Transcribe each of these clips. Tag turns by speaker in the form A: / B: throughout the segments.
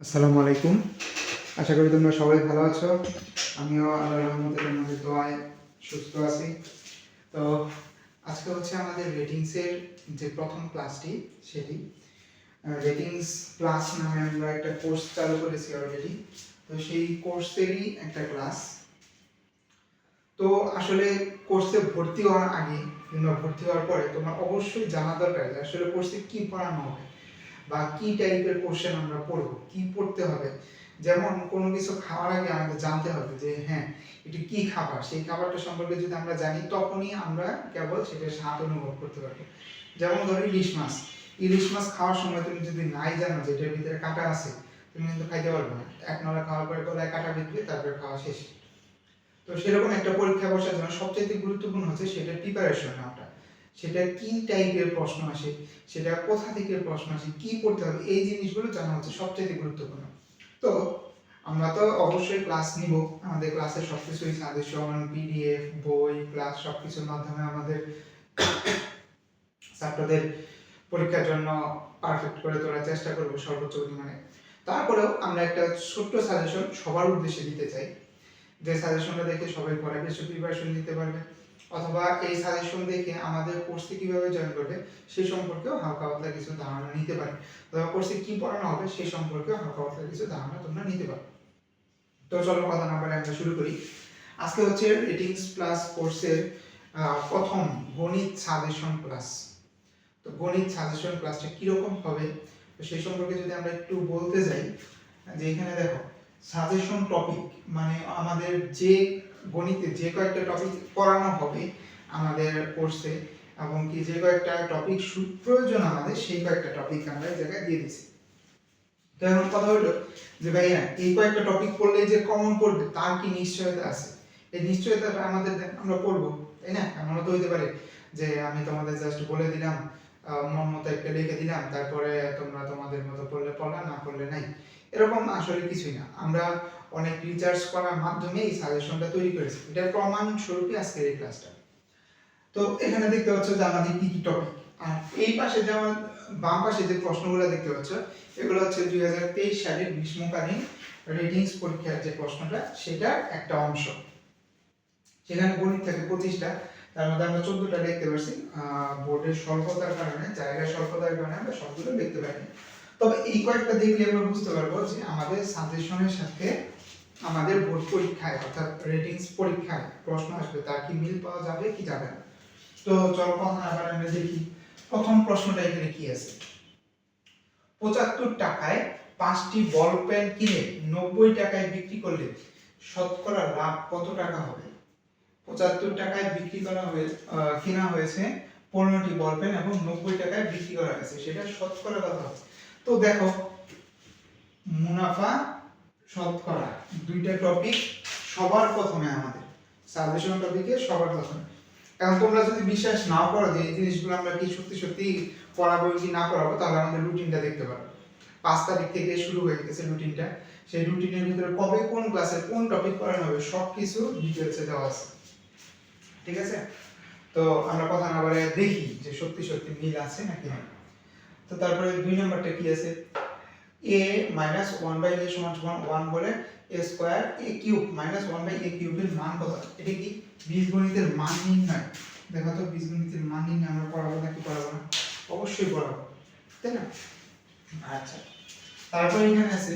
A: আসসালামু আলাইকুম। আশা করি তোমরা সবাই ভালো আছো। আমিও আল্লাহ রহমতে তোমাদের দোয়ায় সুস্থ আছি। তো আজকে হচ্ছে আমাদের রেটিংসের যে প্রথম ক্লাসটি সেটি রেটিংস ক্লাস নামে আমরা একটা কোর্স চালু করেছি অলরেডি তো সেই কোর্সেরই একটা ক্লাস তো আসলে কোর্সে ভর্তি হওয়ার আগে কিংবা ভর্তি হওয়ার পরে তোমরা অবশ্যই জানা দরকার যে আসলে কোর্সে কি পড়ানো হবে। বা কি টাইপের কোশ্চেন আমরা পড়ব, কি পড়তে হবে? যেমন কোনো কিছু খাওয়ার আগে আমাদের জানতে হবে যে হ্যাঁ এটি কি খাবার? সেই খাবারটা সম্পর্কে যদি আমরা জানি, তখনই আমরা কেবল সেটার স্বাদ অনুভব করতে পারব। যেমন ধরো ইলিশ মাছ। ইলিশ মাছ খাওয়ার সময় তুমি যদি নাই জানো যে এটার ভিতরে কাঁটা আছে, তুমি কিন্তু খাইতে পারবে না। এক নলা খাওয়ার পরে গলায় কাঁটা বিঁধবে, তারপরে খাওয়া শেষ। তো সেরকম একটা পরীক্ষা বসার জন্য সবচেয়ে গুরুত্বপূর্ণ হচ্ছে সেটা প্রিপারেশন নেওয়াটা সেটা কি টাইপের প্রশ্ন আসে, সেটা কোথা থেকে প্রশ্ন আসে, কি পড়তে হবে, এই জিনিসগুলো জানা হচ্ছে সবচেয়ে গুরুত্বপূর্ণ। তো আমরা তো অবশ্যই ক্লাস নিব, আমাদের ক্লাসের সব কিছুই সাজেশন পিডিএফ বই ক্লাস সব কিছুর মাধ্যমে আমাদের ছাত্রদের পরীক্ষার জন্য পারফেক্ট করে তোলার চেষ্টা করব সর্বোচ্চ পরিমাণে। তারপরেও আমরা একটা ছোট্ট সাজেশন সবার উদ্দেশ্যে দিতে চাই। যে সাজেশনটা দেখে সবাই পরে বেশি প্রিপারেশন নিতে পারবে। অথবা এই সাজেশন দেখে আমাদের কোর্সে কীভাবে জয়েন করবে, সে সম্পর্কেও হালকা পাতলা কিছু ধারণা নিতে পারে। অথবা কোর্সে কি পড়ানো হবে সেই সম্পর্কেও হালকা পাতলা কিছু ধারণা তোমরা নিতে পারো। তো চলো কথা না বলে আমরা শুরু করি। আজকে হচ্ছে রেটিংস প্লাস কোর্সের প্রথম গণিত সাজেশন ক্লাস তো গণিত সাজেশন ক্লাসটা কীরকম হবে? তো সেই সম্পর্কে যদি আমরা একটু বলতে যাই, যে এখানে দেখো সাজেশন টপিক মানে আমাদের যে গণিতে যে কয়েকটা টপিক পড়ানো হবে আমাদের কোর্সে এবং কি যে কয়েকটা টপিক প্রয়োজন আমাদের, সেই কয়েকটা টপিক আমরা এই জায়গায় দিয়ে দিছি তো এখন কথা হলো যে ভাইয়া, এই কয়েকটা টপিক পড়লে যে কমন পড়বে, তার কি নিশ্চয়তা আছে? এই নিশ্চয়তাটা আমাদের আমরা পড়ব, তাই না? এমনও তো হইতে পারে যে আমি তোমাদের জাস্ট বলে দিলাম মন মতো একটা লিখে দিলাম, তারপরে তোমরা তোমাদের মতো পড়লে পড়লা, না পড়লে নাই। এরকম আসলে কিছুই না। আমরা অনেক রিসার্চ করার মাধ্যমে এই সাজেশনটা তৈরি করেছি। এটার প্রমাণ স্বরূপই আজকের এই ক্লাসটা তো এখানে দেখতে পাচ্ছ যে আমাদের কি কি টপিক আর এই পাশে যেমন বাম পাশে যে প্রশ্নগুলো দেখতে পাচ্ছ, এগুলো হচ্ছে দুই হাজার তেইশ সালের গ্রীষ্মকালীন রেটিংস পরীক্ষার যে প্রশ্নটা, সেটার একটা অংশ। সেখানে গণিত থাকে পঁচিশটা, তার মধ্যে আমরা চোদ্দটা দেখতে পাচ্ছি বোর্ডের স্বল্পতার কারণে জায়গা স্বল্পতার কারণে আমরা সবগুলো দেখতে পাইনি। তবে এই কয়েকটা দেখলে আমরা বুঝতে পারব যে আমাদের সাজেশনের সাথে আমাদের বোর্ড পরীক্ষায় অর্থাৎ রেটিংস পরীক্ষায় প্রশ্ন আসবে, তার কি মিল পাওয়া যাবে, কি যাবে না? তো চল কথা আবার আমরা দেখি, প্রথম প্রশ্নটা এখানে কি আছে? পঁচাত্তর টাকায় পাঁচটি বল পেন কিনে নব্বই টাকায় বিক্রি করলে শতকরা লাভ কত টাকা হবে? পঁচাত্তর টাকায় বিক্রি করা হয়ে কেনা হয়েছে পনেরোটি বল পেন এবং নব্বই টাকায় বিক্রি করা হয়েছে, সেটা শতকরা হবে? তো দেখো, মুনাফা শতকরা দুইটা টপিক সবার প্রথমে আমাদের। সাজেশন টপিকে সবার প্রথমে। এখন তোমরা যদি বিশ্বাস না করো যে এই জিনিসগুলো আমরা কি সত্যি সত্যি পড়াবো কি না পড়াবো, তাহলে আমাদের রুটিনটা দেখতে পারো। পাঁচ তারিখ থেকে শুরু হয়ে গেছে রুটিনটা সেই রুটিনের ভিতরে কবে কোন ক্লাসে কোন টপিক পড়ানো হবে সব কিছু ডিটেলসে দেওয়া আছে। ঠিক আছে? তো আমরা কথা না বলে দেখি যে সত্যি সত্যি মিল আছে নাকি না তো তারপরে দুই নাম্বারটা কি আছে? A minus one by A সমান সমান ওয়ান বলে A square A cube minus one by A কিউবের মান কত? এটা কি বীজগণিতের মান নির্ণয়? দেখো তো বীজগণিতের মান নির্ণয় আমরা পড়াবো নাকি পড়াবো না? অবশ্যই পড়াবো। তাই না? আচ্ছা। তারপরে এখানে আছে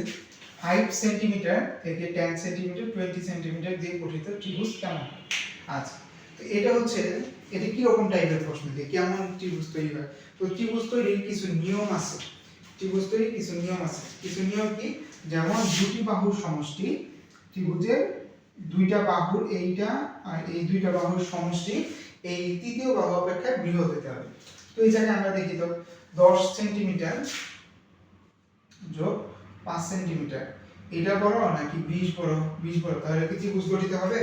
A: ফাইভ সেন্টিমিটার থেকে টেন সেন্টিমিটার টোয়েন্টি সেন্টিমিটার দিয়ে গঠিত ত্রিভুজ কেমন? আচ্ছা। তো এটা হচ্ছে, এটা কি রকম টাইপের প্রশ্ন? যে কেমন ত্রিভুজ তৈরি হয়। তো ত্রিভুজ তৈরির কিছু নিয়ম আছে। ত্রিভুজ তৈরির কিছু নিয়ম আছে। কিছু নিয়ম কি? যেমন দুটি বাহুর সমষ্টি, ত্রিভুজের দুইটা বাহুর এইটা আর এই দুইটা বাহুর সমষ্টি, এই তৃতীয় বাহু অপেক্ষা বৃহৎ হতে হবে। তো এই জায়গায় আমরা দেখি তো, দশ সেন্টিমিটার যোগ পাঁচ সেন্টিমিটার। এটা বড় নাকি বিশ বড় বিশ বড় তাহলে কি ত্রিভুজ গঠিত হবে?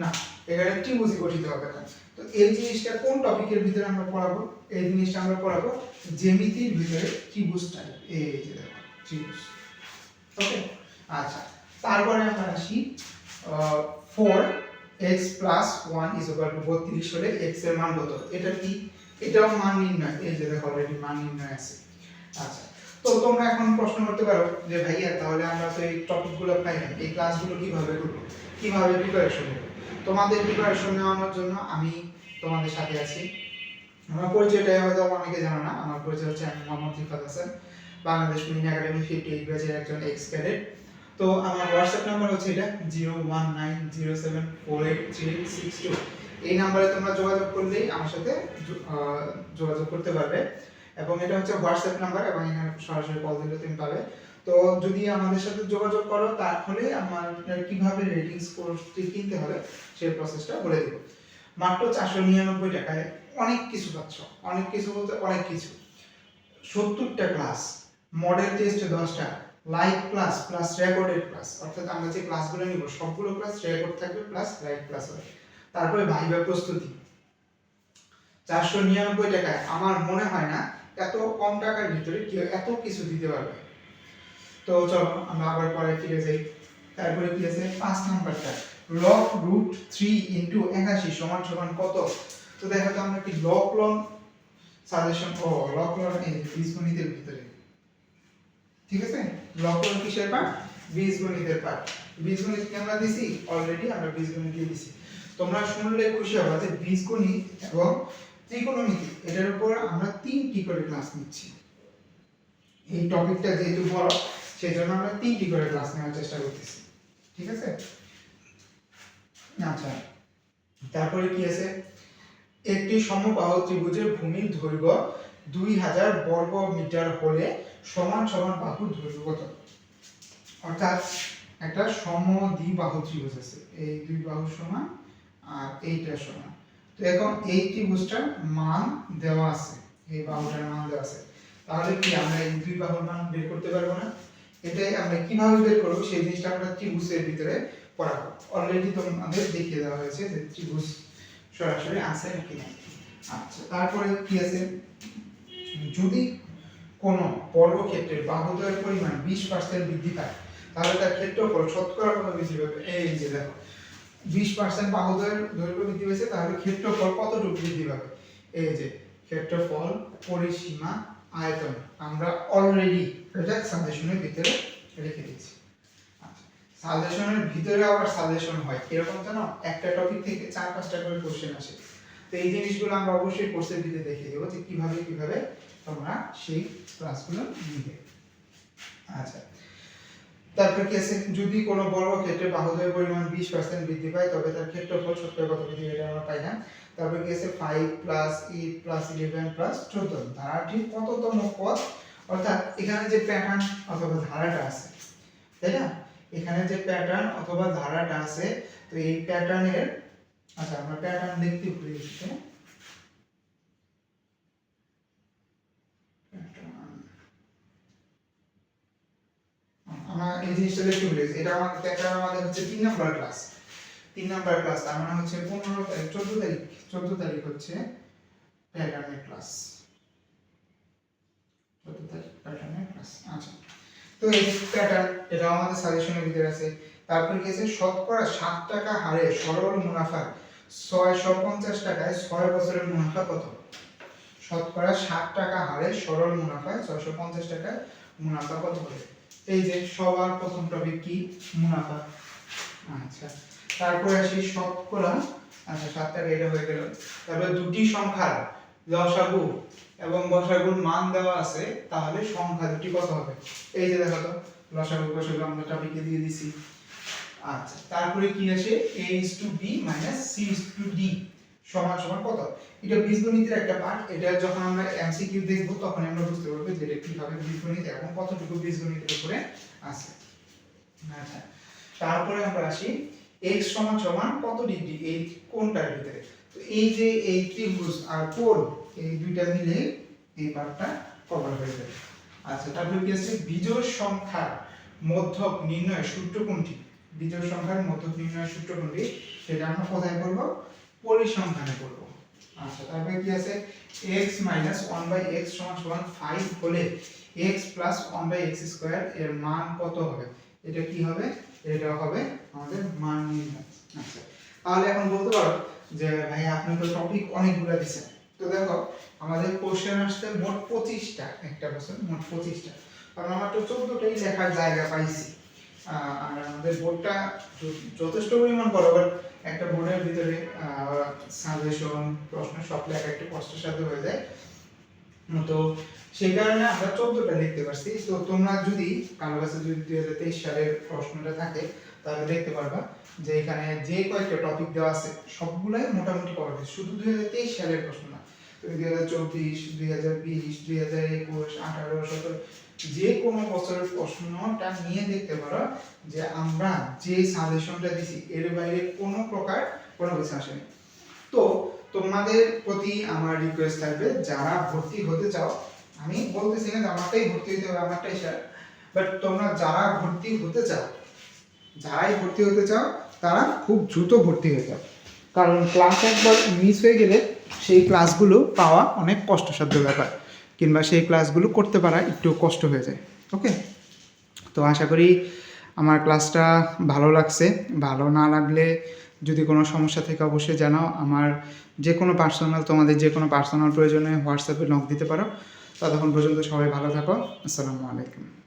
A: না, এখানে ত্রিভুজই গঠিত হবে না। তো এই জিনিসটা কোন টপিকের ভিতরে আমরা পড়াবো? এই জিনিসটা আমরা পড়াবো জ্যামিতির ভিতরে ত্রিভুজ টাইপ এই যে দেখো, ত্রিভুজ। ওকে আচ্ছা তারপরে আমরা আসি four X plus one is equal to বত্রিশ হলে এক্সের মান কত? এটা কি? এটাও মান নির্ণয়। এই যে দেখো অলরেডি মান নির্ণয় আছে। আচ্ছা তো তোমরা এখন প্রশ্ন করতে পারো যে ভাইয়া, তাহলে আমরা তো এই টপিকগুলো পাই না। এই ক্লাসগুলো কীভাবে করব? কীভাবে প্রিপারেশন নেব তোমাদের প্রিপারেশন নেওয়ানোর জন্য আমি তোমাদের সাথে আছি। আমার পরিচয়টা হয়তো অনেকে জানো না। আমার পরিচয় হচ্ছে আমি মোহাম্মদ রিফাত হাসান, বাংলাদেশ মিন একাডেমি ফিফটি এইট ব্যাচের একজন এক্স ক্যাডেট তো আমার হোয়াটসঅ্যাপ নাম্বার হচ্ছে এটা zero one nine zero seven four eight three six two এই নাম্বারে তোমরা যোগাযোগ করলেই আমার সাথে যোগাযোগ করতে পারবে। এবং এটা হচ্ছে হোয়াটসঅ্যাপ নাম্বার এবং এখানে সরাসরি কল দিলে তুমি পাবে। তো যদি আমাদের সাথে যোগাযোগ করো, তাহলে আমার কীভাবে রেটিংস কোর্সটি কিনতে হবে সেই প্রসেসটা বলে দেবো। মাত্র চারশো নিরানব্বই টাকায় অনেক কিছু পাচ্ছ। অনেক কিছু বলতে অনেক কিছু। সত্তরটা ক্লাস মডেল টেস্ট দশটা live class plus recorded class অর্থাৎ আমরা যে ক্লাসগুলো নিব, সবগুলো ক্লাস রেকর্ড থাকবে প্লাস লাইভ ক্লাস হবে। তারপরে ভাইবা প্রস্তুতি। চারশো নিরানব্বই টাকায় আমার মনে হয় না এত কম টাকার ভিতরে কেউ এত কিছু দিতে পারবে। তো চলো, আমরা আবার পরে ফিরে যাই। তারপরে কি আছে? পাঁচ নাম্বারটা। লগ রুট থ্রি ইন্টু একাশি সমান সমান কত? তো দেখো তো আমরা কি লক লন সাজেশন ও লক লন এই বীজগণিতের ভিতরে। ঠিক আছে? লক লন কিসের পার্ট বীজগণিতের পার্ট বীজগণিত কি আমরা দিছি? অলরেডি আমরা বীজগণিত দিয়ে দিছি। তোমরা শুনলে খুশি হবে যে বীজগণিত এবং ত্রিকোণমিতি, এটার উপর আমরা তিনটি করে ক্লাস নিচ্ছি। এই টপিকটা যেহেতু বড় সেই জন্য আমরা তিনটি করে ক্লাস নেওয়ার চেষ্টা করতেছি। ঠিক আছে? আচ্ছা তারপরে কি আছে? একটি সমবাহু ত্রিভুজের ভূমির দৈর্ঘ্য দুই হাজার বর্গ মিটার হলে সমান সমান বাহুর দৈর্ঘ্য কত? অর্থাৎ একটা সমদ্বিবাহু ত্রিভুজ আছে। এই দুই বাহু সমান আর এইটা সমান। তো এখন এই ত্রিভুজটার মান দেওয়া আছে, এই বাহুটার মান দেওয়া আছে। তাহলে কি আমরা এই দুই বাহুর মান বের করতে পারব না? এটাই আমরা কীভাবে বের করব? সেই জিনিসটা আমরা ত্রিভুজের ভিতরে পড়াবো। অলরেডি তোমাদের দেখিয়ে দেওয়া হয়েছে যে ত্রিভুজ সরাসরি আছে নাকি না আচ্ছা তারপরে কি আছে? যদি কোন বর্গক্ষেত্রের বাহুদ্বয়ের পরিমাণ বিশ পার্সেন্ট বৃদ্ধি পায়, তাহলে তার ক্ষেত্রফল শতকরা কত বৃদ্ধি পাবে? এই যে দেখো বিশ পার্সেন্ট বাহুদ্বয়ের দৈর্ঘ্য বৃদ্ধি পেয়েছে, তাহলে ক্ষেত্রফল কতটুকু বৃদ্ধি পাবে? এই যে, ক্ষেত্রফল, পরিসীমা, আয়তন, আমরা অলরেডি এটা সাজেশনের ভিতরে রেখে দিয়েছি আচ্ছা সাজেশনের ভিতরে আবার সাজেশন হয় এরকম জানো? একটা টপিক থেকে চার, পাঁচটা করে কোশ্চেন আসে। তো এই জিনিসগুলো আমরা অবশ্যই কোর্সের ভিতরে দেখিয়ে দেবো যে কীভাবে কীভাবে তোমরা সেই ক্লাসগুলো নিবে। তারপর কি আছে? যদি কোনো বর্গক্ষেত্রে বাহুদ্বয়ের পরিমাণ বিশ পার্সেন্ট বৃদ্ধি পায়, তবে তার ক্ষেত্রফল শতকরা কত বৃদ্ধি এটা আমরা পাই না। তারপর কি আছে? Five plus eight plus eleven plus চোদ্দ। ধারাটির কততম পথ? অর্থাৎ এখানে যে প্যাটার্ন অথবা ধারাটা আছে, তাই না? এখানে যে প্যাটার্ন অথবা ধারাটা আছে, তো এই প্যাটার্নের আচ্ছা আমরা প্যাটার্ন দেখতে ভুলে গেছি তাই না? Pattern। জিনিসটা দেখতে এটা আমাদের প্যাটার্ন আমাদের হচ্ছে তিন নাম্বার ক্লাস তিন নাম্বার ক্লাস তার মানে হচ্ছে পনেরো তারিখ, চোদ্দ তারিখ চোদ্দ তারিখ হচ্ছে প্যাটার্নের ক্লাস চোদ্দ তারিখ প্যাটার্নের ক্লাস আচ্ছা। তো এই প্যাটার্ন এটা আমাদের সাজেশনের ভিতরে আছে। তারপর কি আছে শতকরা সাত টাকা হারে সরল মুনাফা, ছয়শো পঞ্চাশ টাকায় ছয় বছরের মুনাফা কত? শতকরা ষাট টাকা হারে সরল মুনাফায় ছয়শো পঞ্চাশ টাকায় মুনাফা কত হবে? এই যে সবার প্রথম টপিক কি? মুনাফা। আচ্ছা তারপরে আসি শতকরা আচ্ছা সাতটা এটা হয়ে গেল। তারপরে দুটি সংখ্যার লসাগু এবং গসাগুর মান দেওয়া আছে, তাহলে সংখ্যা দুটি কত হবে? এই যে দেখো তো, লসাগু গসাগু আমরা টপিকে দিয়ে দিছি। আচ্ছা তারপরে কি আসে? a to b minus c to d সমান সমান কত? এটা বীজগণিতের একটা পার্ট এটা যখন আমরা এমসিকিউ দেখব, তখন আমরা বুঝতে পারব যে এটা কীভাবে বীজগণিত এবং কতটুকু বীজগণিতের উপরে আছে। আচ্ছা তারপরে আমরা আসি। X সমান সমান কত ডিগ্রি? এই কোণটার ভিতরে। তো এই যে এই ত্রিভুজ আর কোণ, এই দুইটা মিলে এই পার্টটা কভার হয়ে যাবে। আচ্ছা তারপরে কি আছে? বিজোড় সংখ্যার মধ্যক নির্ণয় সূত্র কোনটি? বিজোড় সংখ্যার মধ্যক নির্ণয় সূত্র কোনটি? সেটা আমরা কোথায় করব? পরিসংখ্যানে করব। আচ্ছা তারপরে কি আছে? x 1 বাই x সমান সমান 5 হলে x 1 বাই x স্কয়ার এর মান কত হবে? এটা কি হবে? এটা হবে আমাদের মান নির্ণয়। আচ্ছা তাহলে এখন বলতে পারো যে ভাই, আপনি তো টপিক অনেকগুলো দিছেন। তো দেখো, আমাদের কোশ্চেন আসছে মোট পঁচিশটা, একটা বছর মোট পঁচিশটা। কারণ আমার তো চোদ্দটাই লেখার জায়গা পাইছি। আর আমাদের বোর্ডটা যথেষ্ট পরিমাণ বড় বাট একটা বোর্ডের ভিতরে সাজেশন, প্রশ্ন, সব লেখা একটু কষ্টসাধ্য হয়ে যায়। তো সেই কারণে আমরা চোদ্দটা লিখতে পারছি। তো তোমরা যদি কারও কাছে যদি দুই হাজার তেইশ সালের প্রশ্নটা থাকে, তাহলে দেখতে পারবা যে এখানে যে কয়েকটা টপিক দেওয়া আছে, সবগুলাই মোটামুটি যায় শুধু দুই হাজার তেইশ সালের প্রশ্ন দুই হাজার চব্বিশ, দুই হাজার বিশ, দুই হাজার একুশ, আঠারো, সতেরো, যে কোনো বছরের প্রশ্নটা নিয়ে দেখতে পারো যে আমরা যে সাজেশনটা দিছি, এর বাইরে কোনো প্রকার কোনো কিছু আসেনি। তো তোমাদের প্রতি আমার রিকোয়েস্ট থাকবে, যারা ভর্তি হতে চাও, আমি বলতেছি না আমারটাই ভর্তি হতে হবে, আমারটাই স্যার বাট তোমরা যারা ভর্তি হতে চাও, যারাই ভর্তি হতে চাও, তারা খুব দ্রুত ভর্তি হয়ে যাও। কারণ ক্লাস একবার মিস হয়ে গেলে সেই ক্লাসগুলো পাওয়া অনেক কষ্টসাধ্য ব্যাপার। কিংবা সেই ক্লাসগুলো করতে পারা একটু কষ্ট হয়ে যায়, ওকে? তো আশা করি আমার ক্লাসটা ভালো লাগছে। ভালো না লাগলে যদি কোনো সমস্যা থেকে অবশ্যই জানাও। আমার যে কোনো পার্সোনাল তোমাদের যে কোনো পার্সোনাল প্রয়োজনে হোয়াটসঅ্যাপে নক দিতে পারো। ততক্ষণ পর্যন্ত সবাই ভালো থাকো। আসসালামু আলাইকুম।